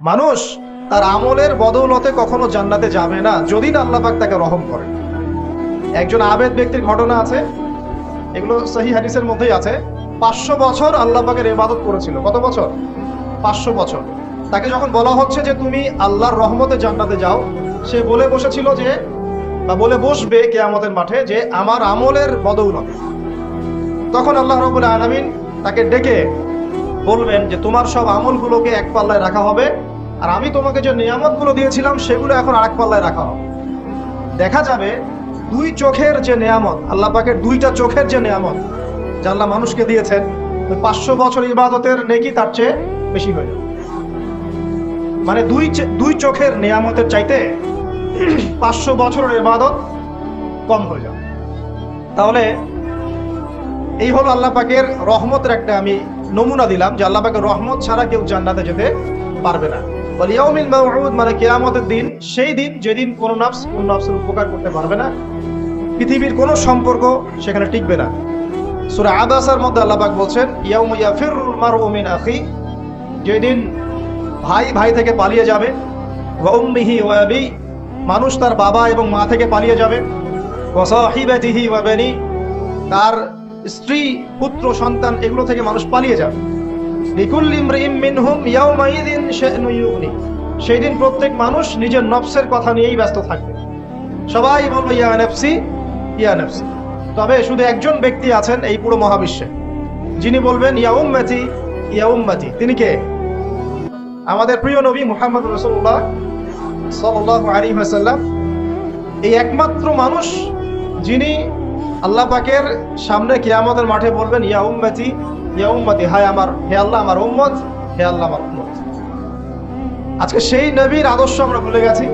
মানুষ তার আমলের বদৌলতে কখনো জান্নাতে যাবে না, যদি না আল্লাহ পাক তাকে রহম করে একজন আবেদ ব্যক্তির ঘটনা আছে, এগুলো সহি হাদিসের মধ্যেই আছে। পাঁচশো বছর আল্লাহ পাকের ইবাদত করেছিল। কত বছর? পাঁচশো বছর। তাকে যখন বলা হচ্ছে যে তুমি আল্লাহর রহমতে জান্নাতে যাও, সে বলে বসেছিল যে, বা বলে বসবে কেয়ামতের মাঠে যে আমার আমলের বদৌলতে। তখন আল্লাহ রবুল আলমিন তাকে ডেকে বলবেন যে তোমার সব আমলগুলোকে এক পাল্লায় রাখা হবে আর আমি তোমাকে যে নিয়ামতগুলো দিয়েছিলাম, সেগুলো এখন আরেক পাল্লায় রাখা হবে। দেখা যাবে দুই চোখের যে নেয়ামত, আল্লাহ পাকের দুইটা চোখের যে নেয়ামত যা আল্লাহ মানুষকে দিয়েছেন, ওই পাঁচশো বছর ইবাদতের নেকি তার চেয়ে বেশি হয়ে যাবে। মানে দুই দুই চোখের নেয়ামতের চাইতে পাঁচশো বছরের ইবাদত কম হয়ে যাবে। তাহলে এই হলো আল্লাহ পাকের রহমতের একটা আমি নমুনা দিলাম, যে আল্লাহ পাকের রহমত ছাড়া কেউ জান্নাতে যেতে পারবে না। বল ইয়াউমিল মাউউদ মানে কিয়ামতের দিন, সেই দিন যেদিন কোনো নাফস কোন নাফসের উপকার করতে পারবে না, পৃথিবীর কোনো সম্পর্ক সেখানে টিকবে না। সূরা আবাসার মধ্যে আল্লাহ পাক বলছেন, ইয়াউমা ইয়াফিরুল মারউ মিন আখি, যেদিন ভাই ভাই থেকে পালিয়ে যাবে, ওয়া উম্মিহি মানুষ তার বাবা এবং মা থেকে পালিয়ে যাবে, ওয়া সাহিবাতিহি তার স্ত্রী, পুত্র, সন্তান, এগুলো থেকে মানুষ পালিয়ে যাবে। সেই দিন প্রত্যেক মানুষ নিজের নফসের কথা নিয়েই ব্যস্ত থাকবে। সবাই বলবে ইয়া নাফসি ইয়া নাফসি। তবে শুধু একজন ব্যক্তি আছেন এই পুরো মহাবিশ্বে। যিনি বলবেন, ইয়া উম্মতি ইয়া উম্মতি। তিনি কে? আমাদের প্রিয় নবী মুহাম্মদ রাসূলুল্লাহ সাল্লাল্লাহু আলাইহি ওয়াসাল্লাম। এই একমাত্র মানুষ যিনি আল্লাহ পাকের সামনে কিয়ামতের মাঠে বলবেন, ইয়া উম্মতি ইয়া উম্মতি, হায় আমার, হে আল্লাহ আমার উম্মত, হে আল্লাহ আমার উম্মত। আজকে সেই নবীর আদর্শ আমরা ভুলে গেছি।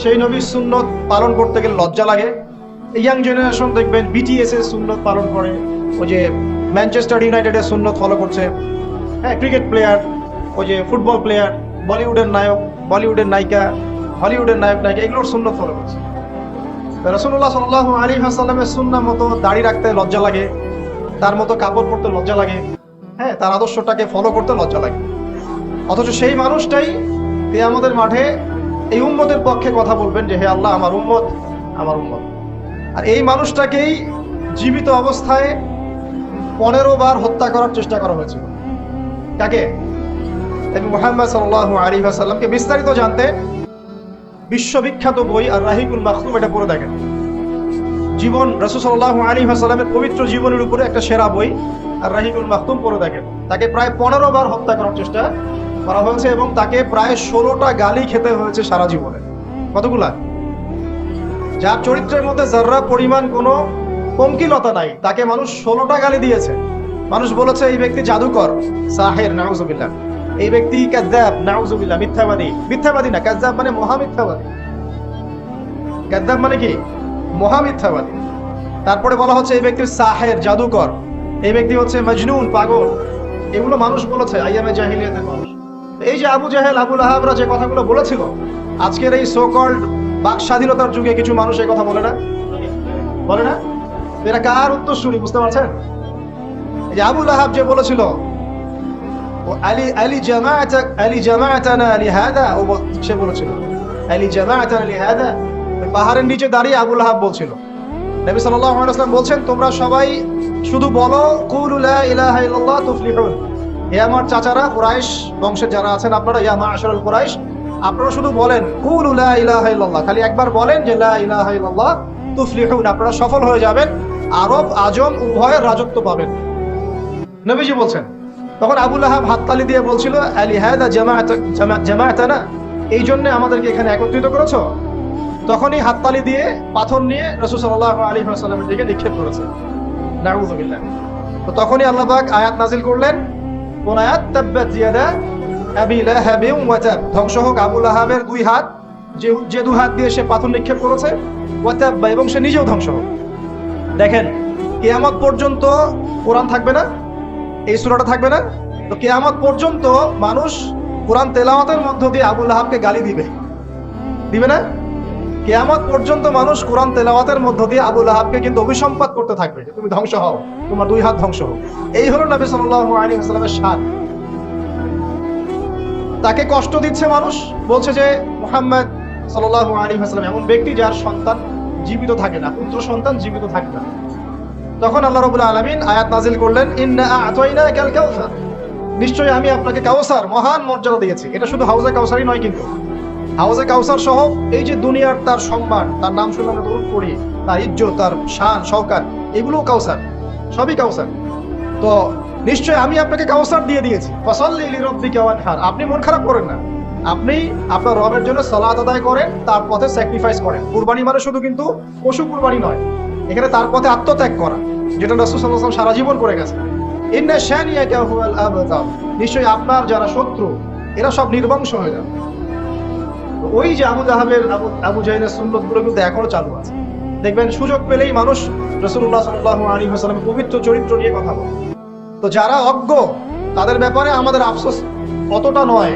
সেই নবীর সুন্নত পালন করতে গেলে লজ্জা লাগে। ইয়াং জেনারেশন দেখবেন বিটিএস এর সুন্নত পালন করে। ওই যে ম্যানচেস্টার ইউনাইটেডের সুন্নত ফলো করছে। হ্যাঁ ক্রিকেট প্লেয়ার ওই যে ফুটবল প্লেয়ার বলিউডের নায়ক বলিউডের নায়িকা হলিউডের নায়ক, নায়িকা, এগুলোর সুন্নত ফলো করছে। রসুল্লাহ সাল্লাহ আলী হাসাল্লামের সুন্না মতো দাড়ি রাখতে লজ্জা লাগে। তার মতো কাপড় পরতে লজ্জা লাগে। হ্যাঁ তার আদর্শটাকে ফলো করতে লজ্জা লাগে। অথচ সেই মানুষটাই আমাদের মাঠে এই উম্মতের পক্ষে কথা বলবেন যে, হে আল্লাহ, আমার উম্মত আমার উম্মত। আর এই মানুষটাকেই জীবিত অবস্থায় পনেরো বার হত্যা করার চেষ্টা করা হয়েছিল। নবী মুহাম্মদ সাল্লাল্লাহু আলাইহি বিস্তারিত জানতে বিশ্ববিখ্যাত বই আর রাহিকুল মাখতুম এটা পড়ে দেখেন। জীবন, রাসূল সাল্লাল্লাহু আলাইহি ওয়াসাল্লামের পবিত্র জীবনের উপরে একটা সেরা বই আর রাহিকুল মাখতুম পড়ে দেখেন। তাকে প্রায় পনেরো বার হত্যা করার চেষ্টা করা হয়েছে এবং তাকে প্রায় ষোলোটা গালি খেতে হয়েছে সারা জীবনে। কতগুলা? যার চরিত্রের মধ্যে যার্রা পরিমাণ কোনো পঙ্কিলতা নাই, তাকে মানুষ ষোলোটা গালি দিয়েছে। মানুষ বলেছে, এই ব্যক্তি জাদুকর, সাহের, নাউজুবিল্লাহ। এই ব্যক্তি কাজ্জাব নাউজুবিল্লাহ, মিথ্যাবাদী। মিথ্যাবাদী না কাজ্জাব মানে মহা মিথ্যাবাদী কাজ্জাব মানে কি? মহা মিথ্যাবাদী তারপরে বলা হচ্ছে এই ব্যক্তির সাহের জাদুকর, এই ব্যক্তি হচ্ছে মজনুন, পাগল। এগুলো মানুষ বলেছে, আইয়ামে জাহিলিয়াতের মানুষ। এই যে আবু জাহেল, আবুল আহাবরা যে কথাগুলো বলেছিল, আজকের এই সো কল্ড বাক স্বাধীনতার যুগে কিছু মানুষ এই কথা বলে না? বলে না? এরা কার উত্তরসূরি, বুঝতে পারছেন? এই যে আবুল আহাব যে বলেছিল, ও আলী আলী জামাআত, আলী জামাআতানা লিহাদা ও বল- সে বলেছিল, আলী জামাআতানা লিহাদা ওই পাহাড়ের নিচে দাঁড়িয়ে আবুল আহাব বলছিল। নবী ওয়াসাল্লাম বলছেন, তোমরা সবাই শুধু বলো আমার চাচারা, কুরাইশ বংশের যারা আছেন আপনারা, ইয়া মাআশারুল কুরাইশ, আপনারা শুধু বলেন, কুলু লা ইলাহা ইল্লাল্লাহ। খালি একবার বলেন যে, লা ইলাহা ইল্লাল্লাহ তুফলিহুন। আপনারা সফল হয়ে যাবেন, আরব, আজম, উভয়ের রাজত্ব পাবেন। নবীজি বলছেন, তখন আবুল হাততালি দিয়ে বলছিল, আলি হায়দা জামায়াতানা এই জন্য আমাদেরকে এখানে একত্রিত করেছ? তখনই হাততালি দিয়ে পাথর নিয়ে রসুল সাল্লাহ আলী সাল্লামের দিকে নিক্ষেপ করেছে। নাউজুবিল্লাহ তো তখনই আল্লাহ পাক আয়াত নাজিল করলেন। কোন আয়াত তাব্বাত জিয়াদা আবি লাহাবিন ওয়া তাব। ধ্বংস হোক, আবু লাহাবের দুই হাত, যে যে দু হাত দিয়ে সে পাথর নিক্ষেপ করেছে, ওয়া তাব্বা এবং সে নিজেও ধ্বংস হোক। দেখেন, কিয়ামত পর্যন্ত কোরআন থাকবে না, এই সূরাটা থাকবে না। তো কিয়ামত পর্যন্ত মানুষ কোরআন তেলাওয়াতের মধ্য দিয়ে আবুল লাহাবকে গালি দিবে। দিবে না? কেয়ামত পর্যন্ত মানুষ কোরআন তেলাওয়াতের মধ্য দিয়ে আবুল আহাবকে কিন্তু অভিসম্পাত করতে থাকবে যে তুমি ধ্বংস হও, তোমার দুই হাত ধ্বংস হোক। এই হলো নবী সাল্লাল্লাহু আলাইহি ওয়াসাল্লামের শান তাকে কষ্ট দিচ্ছে মানুষ, বলছে যে মোহাম্মদ সাল্লাহ আলী হাসলাম এমন ব্যক্তি যার সন্তান জীবিত থাকে না, পুত্র সন্তান জীবিত থাকে না। তখন আল্লাহ রবুল্লা আলমিন আয়াত নাজিল করলেন, ইন্না আতয়না কাল কাউসার নিশ্চয়ই আমি আপনাকে কাউসার মহান মর্যাদা দিয়েছি। এটা শুধু হাউজে কাউসারই নয় কিন্তু। হাউজে কাউসার সহ এই যে দুনিয়ার তার সম্মান, তার নাম শুনে আমরা পড়ি, তার ইজ্জত, তার শান, শওকাত, এগুলোও কাউসার, সবই কাউসার। তো নিশ্চয় আমি আপনাকে কাউসার দিয়ে দিয়েছি। ফসল্লি লিরব্বিকা ওয়ানহার, আপনি মন খারাপ করেন না। আপনি আপনার রবের জন্য সালাত আদায় করেন, তার পথে স্যাক্রিফাইস করেন। কুরবানি মানে শুধু কিন্তু পশু কুরবানি নয়, এখানে তার পথে আত্মত্যাগ করা, যেটা রাসূল সাল্লাল্লাহু সারা জীবন করে গেছে ইন্না শানিয়াকা হুয়াল আবতার, নিশ্চয়ই আপনার যারা শত্রু, এরা সব নির্বংশ হয়ে যাবে। ওই যে আবু জাহাবের আবু জাহিনের সুন্নতগুলো কিন্তু এখনও চালু আছে। দেখবেন সুযোগ পেলেই মানুষ রসুল্লাহ সাল্লাহ আলী হাসলামের পবিত্র চরিত্র নিয়ে কথা বলে। তো যারা অজ্ঞ, তাদের ব্যাপারে আমাদের আফসোস অতটা নয়,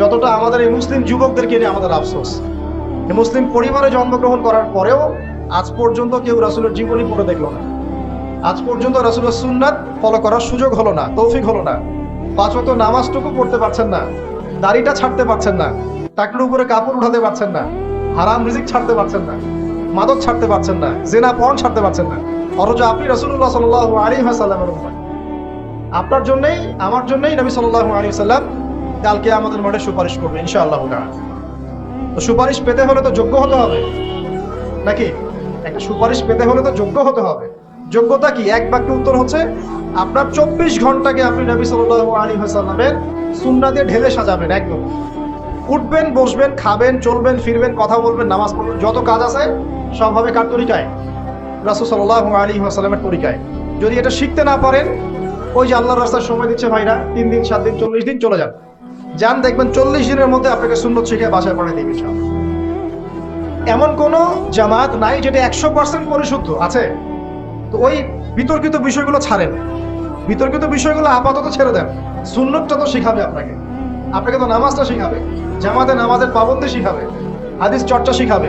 যতটা আমাদের এই মুসলিম যুবকদেরকে নিয়ে আমাদের আফসোস। এই মুসলিম পরিবারে জন্মগ্রহণ করার পরেও আজ পর্যন্ত কেউ রাসুলের জীবনী পড়ে দেখল না। আজ পর্যন্ত রাসুলের সুন্নাত ফলো করার সুযোগ হলো না, তৌফিক হলো না। পাঁচ নামাজটুকু পড়তে পারছেন না, দাড়িটা ছাড়তে পারছেন না। টাকলুর উপরে কাপড় উঠাতে পারছেন না, হারাম রিজিক ছাড়তে পারছেন না, মাদক ছাড়তে পারছেন না, জেনা পণ ছাড়তে পারছেন না। অথচ আপনি রসুল্লাহ সাল আলী সাল্লামের উম্মত। আপনার জন্যই, আমার জন্যই নবী সাল্লাহ আলী সাল্লাম কালকে আমাদের মাঠে সুপারিশ করবে, ইনশাআল্লাহ তো সুপারিশ পেতে হলে তো যোগ্য হতে হবে। নাকি? একটা সুপারিশ পেতে হলে তো যোগ্য হতে হবে। যোগ্যতা কি? এক বাক্যে উত্তর হচ্ছে, আপনার চব্বিশ ঘন্টাকে আপনি নবী সাল্লাহ আলী সাল্লামের সুন্না দিয়ে ঢেলে সাজাবেন, একদম। উঠবেন, বসবেন, খাবেন, চলবেন, ফিরবেন, কথা বলবেন, নামাজ পড়বেন, যত কাজ আছে সব হবে কার তরিকায়? রাসুল সাল্লাহ আলী আসালামের তরিকায়। যদি এটা শিখতে না পারেন, ওই যে আল্লাহর রাস্তার সময় দিচ্ছে ভাইরা, তিন দিন, সাত দিন, চল্লিশ দিন চলে যান। যান, দেখবেন চল্লিশ দিনের মধ্যে আপনাকে সুন্নত শিখে বাসায় পড়ে দিবে ইনশাআল্লাহ। এমন কোন জামাত নাই যেটা একশো পার্সেন্ট পরিশুদ্ধ, আছে? তো ওই বিতর্কিত বিষয়গুলো ছাড়েন। বিতর্কিত বিষয়গুলো আপাতত ছেড়ে দেন। সুন্নতটা তো শিখাবে আপনাকে। আপনাকে তো নামাজটা শিখাবে, জামাতে নামাজের পাবন্দি শিখাবে, হাদিস চর্চা শিখাবে,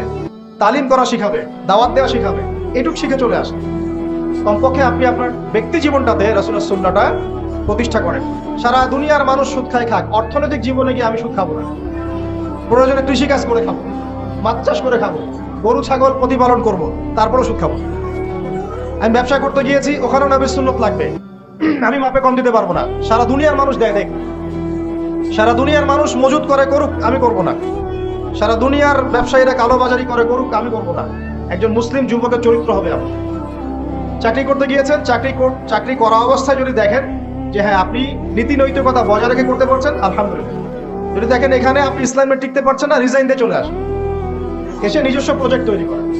তালিম করা শিখাবে, দাওয়াত দেওয়া শিখাবে, এটুক শিখে চলে আসে। কমপক্ষে আপনি আপনার ব্যক্তি জীবনটাতে রসুলের সুন্নাটা প্রতিষ্ঠা করেন। সারা দুনিয়ার মানুষ সুদ খায়, খাক, অর্থনৈতিক জীবনে গিয়ে আমি সুদ খাব না। প্রয়োজনে কৃষিকাজ করে খাব, মাছ চাষ করে খাব, গরু, ছাগল প্রতিপালন করব, তারপরেও সুদ খাব। আমি ব্যবসা করতে গিয়েছি, ওখানেও নবীর সুন্নত লাগবে। আমি মাপে কম দিতে পারব না। সারা দুনিয়ার মানুষ দেয়, দেখ। সারা দুনিয়ার মানুষ মজুদ করে করুক, আমি করব না। সারা দুনিয়ার ব্যবসায়ীরা কালোবাজারি করে করুক, আমি করব না। একজন মুসলিম যুবকের চরিত্র হবে আমার চাকরি করতে গিয়েছেন, চাকরি কর- চাকরি করা অবস্থায় যদি দেখেন যে হ্যাঁ আপনি নীতি নৈতিকতা বজায় রেখে করতে পারছেন, আলহামদুলিল্লাহ। যদি দেখেন এখানে আপনি ইসলামে টিকতে পারছেন না রিজাইন দিয়ে চলে আসেন। এসে নিজস্ব প্রজেক্ট তৈরি করেন।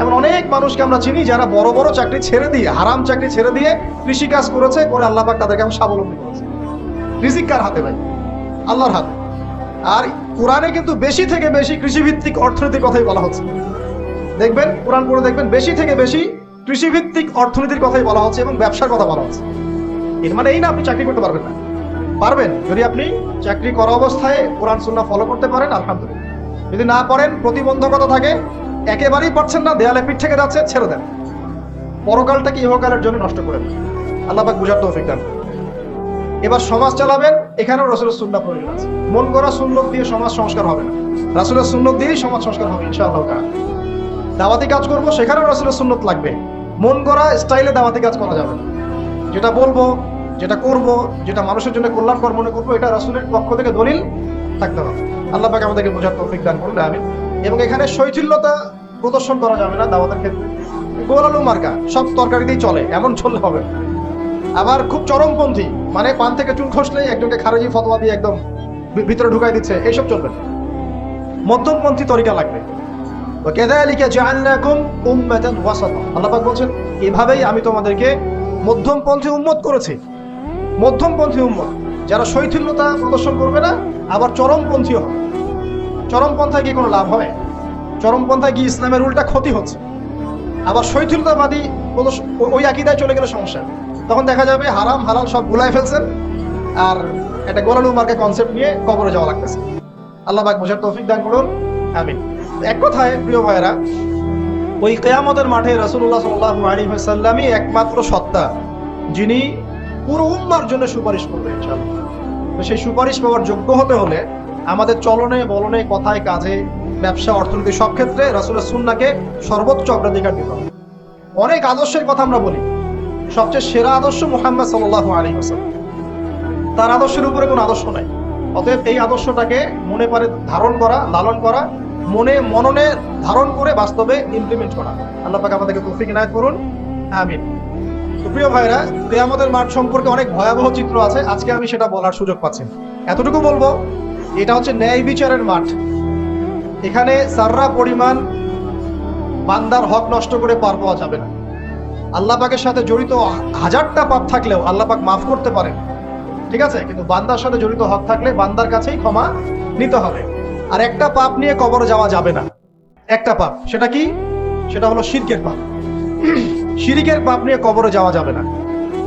এমন অনেক মানুষকে আমরা চিনি যারা বড় বড় চাকরি ছেড়ে দিয়ে, হারাম চাকরি ছেড়ে দিয়ে কৃষি কাজ করেছে, করে আল্লাহ পাক তাদেরকে আমি স্বাবলম্বী করেছে। রিজিক কার হাতে ভাই? আল্লাহর হাতে। আর কোরআনে কিন্তু বেশি থেকে বেশি কৃষিভিত্তিক অর্থনীতির কথাই বলা হচ্ছে। দেখবেন, কোরআন পড়ে দেখবেন, বেশি থেকে বেশি কৃষিভিত্তিক অর্থনীতির কথাই বলা হচ্ছে এবং ব্যবসার কথা বলা হচ্ছে। এর মানে এই না, আপনি চাকরি করতে পারবেন না। পারবেন, যদি আপনি চাকরি করা অবস্থায় কোরআন সুন্না ফলো করতে পারেন, আলহামদুলিল্লাহ। যদি না পারেন প্রতিবন্ধকতা থাকে, একেবারেই পারছেন না, দেয়ালে পিঠ থেকে যাচ্ছে, ছেড়ে দেন। পরকালটাকে ইহকালের জন্য নষ্ট করে দেন। আল্লাহ বুঝার তৌফিক দান। এবার সমাজ চালাবেন, এখানেও রসুলের সুন্না প্রয়োজন আছে। মন করা সুন্নত দিয়ে সমাজ সংস্কার হবে না। রাসুলের সুন্নত দিয়েই সমাজ সংস্কার হবে, ইনশাআল্লাহ। দাওয়াতি কাজ করব, সেখানেও রসুলের সুন্নত লাগবে। মন করা স্টাইলে দাওয়াতি কাজ করা যাবে যেটা বলব, যেটা করব, যেটা মানুষের জন্য কল্যাণকর মনে করব, এটা রাসুলের পক্ষ থেকে দলিল থাকতে হবে। আল্লাহ পাক আমাদেরকে বোঝার তৌফিক দান করুন আমি এবং এখানে শৈথিল্যতা প্রদর্শন করা যাবে না দাওয়াতের ক্ষেত্রে। গোলালু মার্কা, সব তরকারিতেই চলে, এমন চললে হবে আবার খুব চরমপন্থী মানে পান থেকে চুন খসলেই একজনকে খারজি ফতোয়া দিয়ে একদম ভিতরে ঢুকাই দিচ্ছে এইসব চলবে না। মধ্যমপন্থী তরিকা লাগবে। আল্লাপাক বলছেন, এভাবেই আমি তোমাদেরকে মধ্যমপন্থী উম্মত করেছি। মধ্যমপন্থী উম্মত। যারা শৈথিল্যতা প্রদর্শন করবে না, আবার চরমপন্থীও হবে। চরমপন্থায় কি কোনো লাভ হয় চরমপন্থায় গিয়ে ইসলামের উল্টা ক্ষতি হচ্ছে? আবার শৈথিলতাবাদী ওই আকিদায় চলে গেলে সমস্যা তখন দেখা যাবে হারাম, হালাল সব গুলাই ফেলছেন। আর একটা গোলালু মার্কে কনসেপ্ট নিয়ে কবরে যাওয়া লাগতেছে। আল্লাহ পাক বোঝার তৌফিক দান করুন। আমিন। এক কথায়, প্রিয় ভাইয়েরা, ওই কেয়ামতের মাঠে সাল্লাল্লাহু আলাইহি ওয়াসাল্লামই একমাত্র সত্তা, যিনি পুরো উম্মার জন্য সুপারিশ করবে, ইনশাআল্লাহ। সেই সুপারিশ পাওয়ার যোগ্য হতে হলে আমাদের চলনে, বলনে, কথায়, কাজে, ব্যবসা, অর্থনীতি সব ক্ষেত্রে রাসুলের সুন্নাকে সর্বোচ্চ অগ্রাধিকার দিতে হবে। অনেক আদর্শের কথা আমরা বলি। সবচেয়ে সেরা আদর্শ মোহাম্মদ সাল্লাহ আলী হোসেন তার আদর্শের উপরে কোনো আদর্শ নাই। অতএব এই আদর্শটাকে মনে পারে ধারণ করা, লালন করা, মনে মননে ধারণ করে বাস্তবে ইমপ্লিমেন্ট করা। আল্লাহ পাক আমাদেরকে তৌফিক ইনায়ত করুন। আমিন। সুপ্রিয় ভাইরা, কেয়ামতের মাঠ সম্পর্কে অনেক ভয়াবহ চিত্র আছে। আজকে আমি সেটা বলার সুযোগ পাচ্ছি এতটুকু বলব, এটা হচ্ছে ন্যায় বিচারের মাঠ। এখানে সাররা পরিমাণ বান্দার হক নষ্ট করে পার পাওয়া যাবে না। আল্লাহ পাকের সাথে জড়িত হাজারটা পাপ থাকলেও আল্লাহ পাক মাফ করতে পারেন। ঠিক আছে? কিন্তু বান্দার সাথে জড়িত হক থাকলে বান্দার কাছেই ক্ষমা নিতে হবে। আর একটা পাপ নিয়ে কবরে যাওয়া যাবে না। একটা পাপ। সেটা কি? সেটা হলো শিরকের পাপ। শিরিকের পাপ নিয়ে কবরে যাওয়া যাবে না।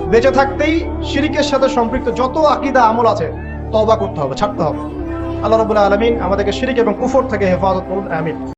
বেঁচে থাকতেই শিরিকের সাথে সম্পৃক্ত যত আকিদা, আমল আছে, তওবা করতে হবে, ছাড়তে হবে। আল্লাহ রবুল্লাহ আলমিন আমাদেরকে শিরিক এবং কুফর থেকে হেফাজত করুন। আমিন।